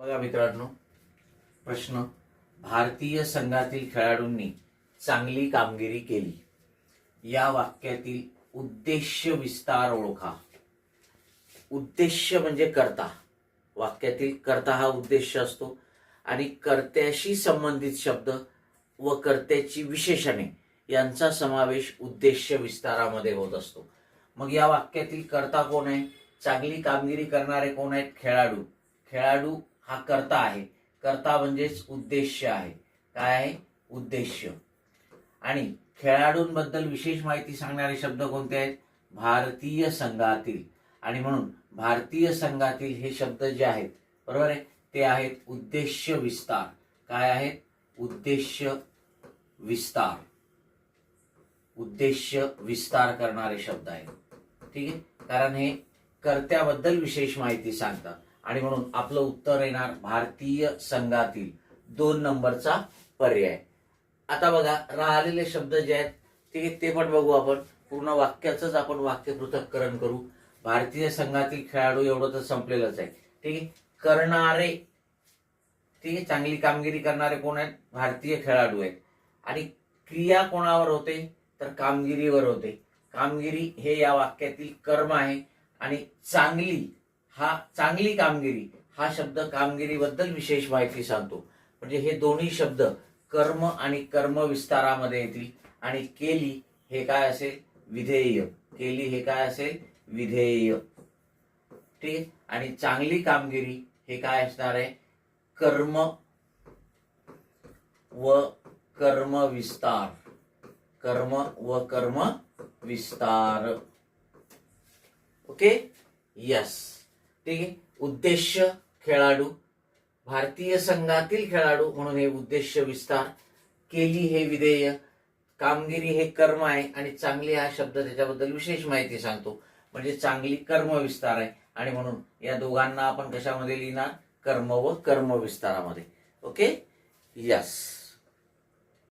बघा मित्रांनो प्रश्न. भारतीय संघातील खेळाडूंनी चांगली कामगिरी केली. या वाक्यातील उद्देश विस्तार ओळखा. उद्देश म्हणजे कर्ता. वाक्यातील कर्ता हा उद्देश असतो. आणि कर्त्याशी संबंधित शब्द व कर्त्याची विशेषणे यांचा समावेश उद्देश विस्तारामध्ये होत असतो. मग या वाक्यातील कर्ता कोण आहे? चांगली कामगिरी करणारे कोण आहेत? खेळाडू. खेळाडू हा कर्ता आहे. कर्ता म्हणजेच उद्देश आहे. काय आहे? उद्देश आणि खेळाडूंबद्दल विशेष माहिती सांगणारे शब्द कोणते आहेत? भारतीय संघातील. आणि म्हणून भारतीय संघातील हे शब्द जे आहेत बरोबर आहे? ते आहेत उद्देश विस्तार. काय आहेत? उद्देश विस्तार. उद्देश विस्तार करणारे शब्द आहेत. ठीक आहे? कारण हे कर्त्याबद्दल विशेष माहिती सांगतात. आणि म्हणून आपलं उत्तर येणार भारतीय संघातील दोन नंबरचा पर्याय. आता बघा राहिलेले शब्द जे आहेत ठीक आहे ते पण बघू आपण. पूर्ण वाक्याचंच आपण वाक्य पृथक्करण करू. भारतीय संघातील खेळाडू एवढं तर संपलेलंच आहे. ठीक आहे? करणारे ठीक आहे चांगली कामगिरी करणारे कोण आहेत? भारतीय खेळाडू आहेत. आणि क्रिया कोणावर होते? तर कामगिरीवर होते. कामगिरी हे या वाक्यातील कर्म आहे. आणि चांगली हा चांगली कामगिरी हा शब्द कामगिरीबद्दल विशेष माहिती सांगतो. म्हणजे हे दोन्ही शब्द कर्म आणि कर्म विस्तारामध्ये येतील. आणि केली हे काय असेल? विधेय. केली हे काय असेल? विधेय. ठीक आणि चांगली कामगिरी हे काय असणार आहे? कर्म व कर्म विस्तार. कर्म व कर्म विस्तार. ओके? यस ठीक आहे उद्देश खेळाडू भारतीय संघातील खेळाडू म्हणून हे उद्देश विस्तार केली हे विधेय. कामगिरी हे कर्म आहे आणि चांगली हा शब्द त्याच्याबद्दल विशेष माहिती सांगतो. म्हणजे चांगली कर्म विस्तार आहे आणि म्हणून या दोघांना आपण कशामध्ये लिहिणार? कर्म व कर्म विस्तारामध्ये. ओके? यस